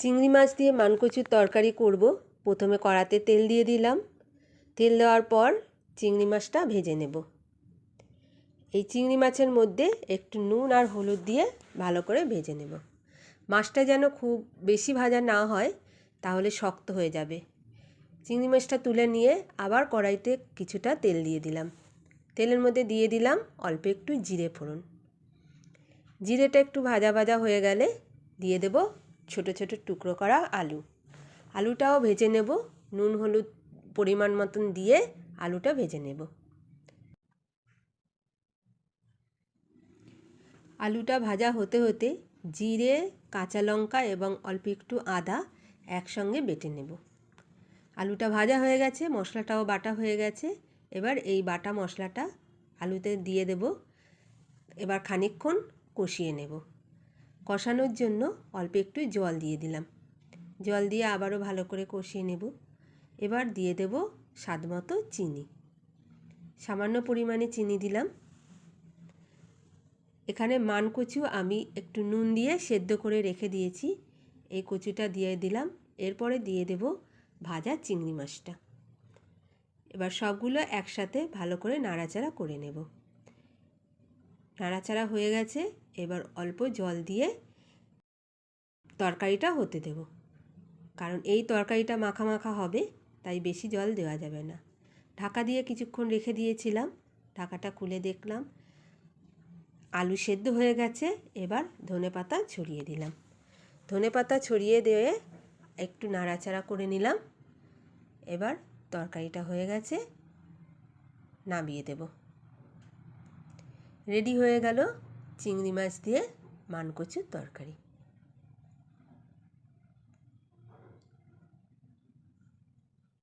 চিংড়ি মাছ দিয়ে মানকচুর তরকারি করব। প্রথমে কড়াতে তেল দিয়ে দিলাম। তেল দেওয়ার পর চিংড়ি মাছটা ভেজে নেব। এই চিংড়ি মাছের মধ্যে একটু নুন আর হলুদ দিয়ে ভালো করে ভেজে নেব। মাছটা যেন খুব বেশি ভাজা না হয়, তাহলে শক্ত হয়ে যাবে। চিংড়ি মাছটা তুলে নিয়ে আবার কড়াইতে কিছুটা তেল দিয়ে দিলাম। তেলের মধ্যে দিয়ে দিলাম অল্প একটু জিরে ফোড়ন। জিরেটা একটু ভাজা ভাজা হয়ে গেলে দিয়ে দেব ছোট ছোট টুকরো করা আলু। আলুটাও ভেজে নেব। নুন, হলুদ পরিমাণ মতন দিয়ে আলুটা ভেজে নেব। আলুটা ভাজা হতে হতে জিরে, কাঁচা লঙ্কা এবং অল্প একটু আদা একসঙ্গে বেটে নেব। আলুটা ভাজা হয়ে গেছে, মশলাটাও বাটা হয়ে গেছে। এবার এই বাটা মশলাটা আলুতে দিয়ে দেব। এবার খানিকক্ষণ কষিয়ে নেব। কষানোর জন্য অল্প একটু জল দিয়ে দিলাম। জল দিয়ে আবারও ভালো করে কষিয়ে নেব। এবার দিয়ে দেব স্বাদ মতো চিনি। সামান্য পরিমাণে চিনি দিলাম। এখানে মান কচু আমি একটু নুন দিয়ে সেদ্ধ করে রেখে দিয়েছি। এই কচুটা দিয়ে দিলাম। এরপরে দিয়ে দেব ভাজা চিংড়ি মাছটা। এবার সবগুলো একসাথে ভালো করে নাড়াচাড়া করে নেব। নাড়াচাড়া হয়ে গেছে। এবার অল্প জল দিয়ে তরকারিটা হতে দেব। কারণ এই তরকারিটা মাখা মাখা হবে, তাই বেশি জল দেওয়া যাবে না। ঢাকা দিয়ে কিছুক্ষণ রেখে দিয়েছিলাম, ঢাকাটা খুলে দেখলাম। আলু সেদ্ধ হয়ে গেছে, এবার ধনে পাতা ছড়িয়ে দিলাম। ধনে পাতা ছড়িয়ে দিয়ে একটু নাড়াচাড়া করে নিলাম। এবার তরকারিটা হয়ে গেছে, নামিয়ে দেব। রেডি হয়ে গেল চিংড়ি মাছ দিয়ে মানকচুর তরকারি।